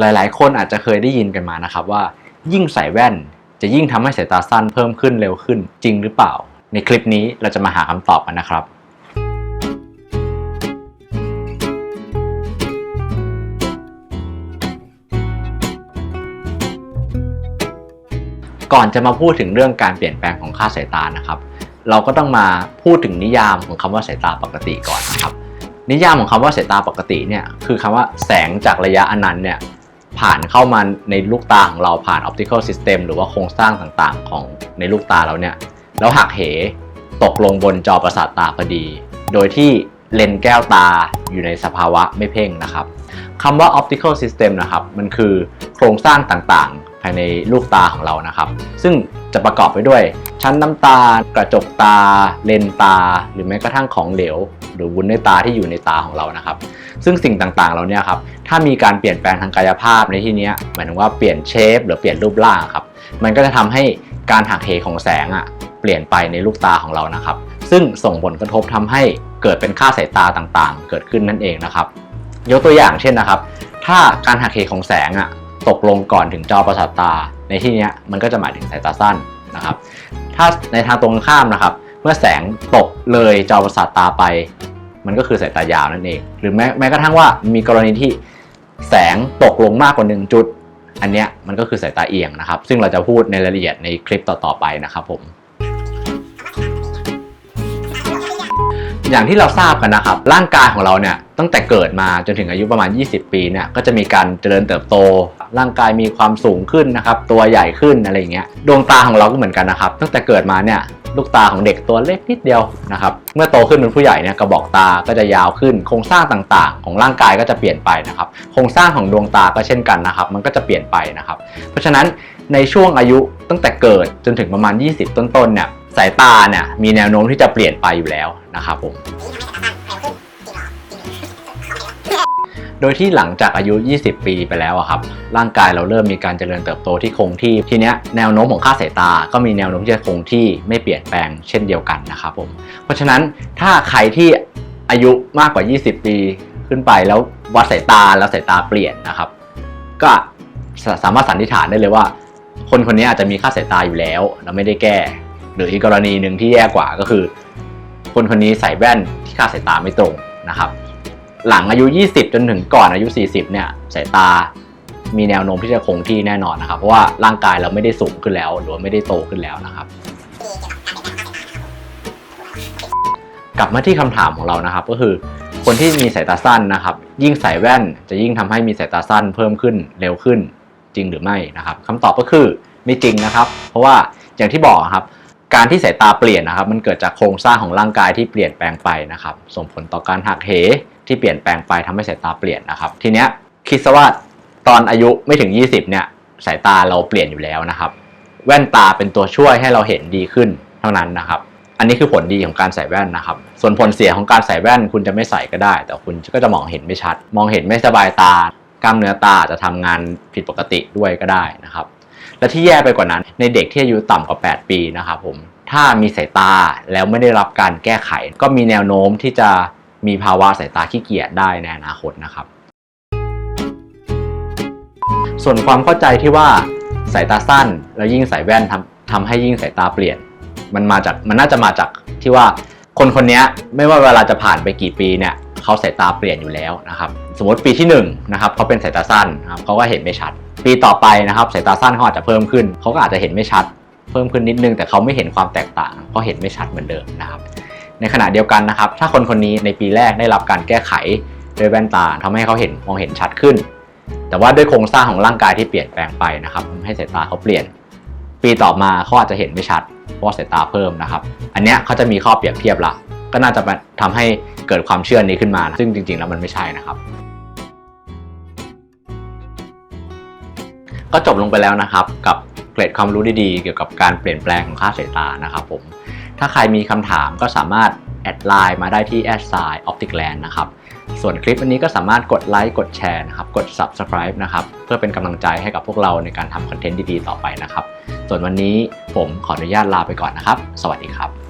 หลายๆ คนอาจจะเคยได้ยินกันมานะครับว่า ยิ่งใส่แว่น จะยิ่งทำให้สายตาสั้นเพิ่มขึ้นเร็วขึ้นจริงหรือเปล่า ในคลิปนี้เราจะมาหาคำตอบกันนะครับก่อนจะมาพูดถึงเรื่องการเปลี่ยนแปลงของค่าสายตานะครับ เราก็ต้องมาพูดถึงนิยามของคำว่าสายตาปกติก่อนนะครับ นิยามของคำว่าสายตาปกติเนี่ยคือคำว่าแสงจากระยะอนันต์เนี่ย ผ่านเข้ามาในลูกตาของเราผ่าน optical system หรือว่าโครงสร้างต่างๆ ของในลูกตาเราเนี่ย แล้วหักเหตกลงบนจอประสาทตาพอดี โดยที่เลนแก้วตาอยู่ในสภาวะไม่เพ่งนะครับคำว่า optical system นะครับ มันคือโครงสร้างต่างๆายในลูกตาของเรานะครับ ซึ่งจะประกอบไปด้วย ชั้นน้ำตากระจกตา เลนตา หรือแม้กระทั่งของเหลว หรือวุ้นในตาที่อยู่ในตาของเรานะครับ ซึ่งสิ่งต่างๆเราเนี่ยครับถ้ามีการเปลี่ยนแปลงทางกายภาพในที่นี้หมายถึงว่าเปลี่ยนเชฟหรือเปลี่ยนรูปร่างครับมันก็จะทำให้การหักเหของแสงอะเปลี่ยนไปในลูกตาของเรานะครับ ซึ่งส่งผลกระทบทำให้เกิดเป็นค่าสายตาต่างๆ เกิดขึ้นนั่นเองนะครับ ยกตัวอย่างเช่นนะครับ ถ้าการหักเหของแสงอะ ตกลงก่อนถึงจอประสาทตา ในที่นี้มันก็จะหมายถึงสายตาสั้นนะครับ ถ้าในทางตรงข้ามนะครับ เมื่อแสงตกเลยจอประสาทตาไป มันก็คือสายตายาวนั่นเอง หรือแม้แม้กระทั่งว่ามีกรณีที่แสงตกลงมากกว่าหนึ่งจุด อันเนี้ยมันก็คือสายตาเอียงนะครับ ซึ่งเราจะพูดในรายละเอียดในคลิปต่อๆไปนะครับผมอย่างที่เราทราบกันนะครับ ร่างกายของเราเนี่ยตั้งแต่เกิดมาจนถึงอายุประมาณ 20 ปีเนี่ยก็จะมีการเจริญเติบโต ร่างกายมีความสูงขึ้นนะครับ ตัวใหญ่ขึ้นอะไรอย่างเงี้ยดวงตาของเราก็เหมือนกันนะครับ ตั้งแต่เกิดมาเนี่ยลูกตาของเด็กตัวเล็กนิดเดียวนะครับ เมื่อโตขึ้นเป็นผู้ใหญ่เนี่ยกระบอกตาก็จะยาวขึ้น โครงสร้างต่างๆ ของร่างกายก็จะเปลี่ยนไปนะครับ โครงสร้างของดวงตาก็เช่นกันนะครับ มันก็จะเปลี่ยนไปนะครับ เพราะฉะนั้นในช่วงอายุตั้งแต่เกิดจนถึงประมาณ 20 ต้นๆเนี่ยสายตาเนี่ยมีแนวโน้มที่จะเปลี่ยนไปอยู่แล้วนะครับผม โดยที่หลังจากอายุ 20 ปีไปแล้วอะครับร่างกายเราเริ่มมีการเจริญเติบโตที่คงที่ทีเนี้ยแนวโน้มของค่าสายตา ก็มีแนวโน้มที่จะคงที่ไม่เปลี่ยนแปลงเช่นเดียวกันนะครับผมเพราะฉะนั้นถ้าใครที่อายุมากกว่า 20 ปีขึ้นไปแล้ววัดสายตาแล้วสายตาเปลี่ยนนะครับ ก็สสามารถสันนิษฐานได้เลยว่า คนคนนี้อาจจะมีค่าสายตาอยู่แล้วแล้วไม่ได้แก้ หรืออีกกรณีหนึ่งที่แย่กว่าก็คือ คนคนนี้ใส่แว่นที่ค่าสายตาไม่ตรงนะครับ หลังอายุ 20 จนถึงก่อนอายุ 40 เนี่ยสายตามีแนวโน้มที่จะคงที่แน่นอนนะครับ เพราะว่าร่างกายเราไม่ได้สูงขึ้นแล้ว หรือว่าไม่ได้โตขึ้นแล้วนะครับกลับมาที่คำถามของเรานะครับ ก็คือ คนที่มีสายตาสั้นนะครับ ยิ่งใส่แว่นจะยิ่งทำให้มีสายตาสั้นเพิ่มขึ้นเร็วขึ้นจริงหรือไม่นะครับคำตอบก็คือไม่จริงนะครับ เพราะว่าอย่างที่บอกครับ การที่สายตาเปลี่ยนนะครับ มันเกิดจากโครงสร้างของร่างกายที่เปลี่ยนแปลงไปนะครับ ส่งผลต่อการหักเห ที่เปลี่ยนแปลงไปทำให้สายตาเปลี่ยนนะครับ ทีเนี้ยคิดซะว่าตอนอายุไม่ถึง 20 เนี่ยสายตาเราเปลี่ยนอยู่แล้วนะครับ แว่นตาเป็นตัวช่วยให้เราเห็นดีขึ้นเท่านั้นนะครับ อันนี้คือผลดีของการใส่แว่นนะครับ ส่วนผลเสียของการใส่แว่นคุณจะไม่ใส่ก็ได้ แต่คุณก็จะมองเห็นไม่ชัด มองเห็นไม่สบายตา กล้ามเนื้อตาจะทำงานผิดปกติด้วยก็ได้นะครับ และที่แย่ไปกว่านั้น ในเด็กที่อายุต่ำกว่า 8 ปีนะครับผมถ้ามีสายตาแล้วไม่ได้รับการแก้ไข ก็มีแนวโน้มที่จะ มีภาวะสายตาขี้เกียจได้ในอนาคตนะครับ ส่วนความเข้าใจที่ว่าสายตาสั้น แล้วยิ่งใส่แว่นทำทำให้ยิ่งสายตาเปลี่ยน มันมาจากมันน่าจะมาจากที่ว่าคนคนนี้ไม่ว่าเวลาจะผ่านไปกี่ปีเนี่ยเขาสายตาเปลี่ยนอยู่แล้วนะครับ สมมติปีที่1นะครับเขาเป็นสายตาสั้นนะครับเขาก็เห็นไม่ชัด ปีต่อไปนะครับสายตาสั้นเขาอาจจะเพิ่มขึ้นเขาก็อาจจะเห็นไม่ชัด เพิ่มขึ้นนิดนึงแต่เขาไม่เห็นความแตกต่างเพราะเห็นไม่ชัดเหมือนเดิมนะครับ ในขณะเดียวกันนะครับ ถ้าคนคนนี้ในปีแรกได้รับการแก้ไขด้วยแว่นตาทำให้เขาเห็นมองเห็นชัดขึ้น แต่ว่าด้วยโครงสร้างของร่างกายที่เปลี่ยนแปลงไปนะครับทำให้สายตาเขาเปลี่ยน ปีต่อมาเขาอาจจะเห็นไม่ชัดเพราะสายตาเพิ่มนะครับ อันเนี้ยเขาจะมีข้อเปรียบเทียบละก็น่าจะทำให้เกิดความเชื่อนี้ขึ้นมานซึ่งจริง ๆ แล้วมันไม่ใช่นะครับก็จบลงไปแล้วนะครับ กับเกร็ดความรู้ดีๆ เกี่ยวกับการเปลี่ยนแปลงของค่าสายตานะครับผม ถ้าใครมีคำถามก็สามารถแอดไลน์มาได้ที่แอดไซน์ opticland นะครับ ส่วนคลิปอันนี้ก็สามารถกดไลค์กดแชร์นะครับ กด subscribe นะครับ เพื่อเป็นกำลังใจให้กับพวกเราในการทำคอนเทนต์ดีๆ ต่อไปนะครับ ส่วนวันนี้ผมขออนุญาตลาไปก่อนนะครับ สวัสดีครับ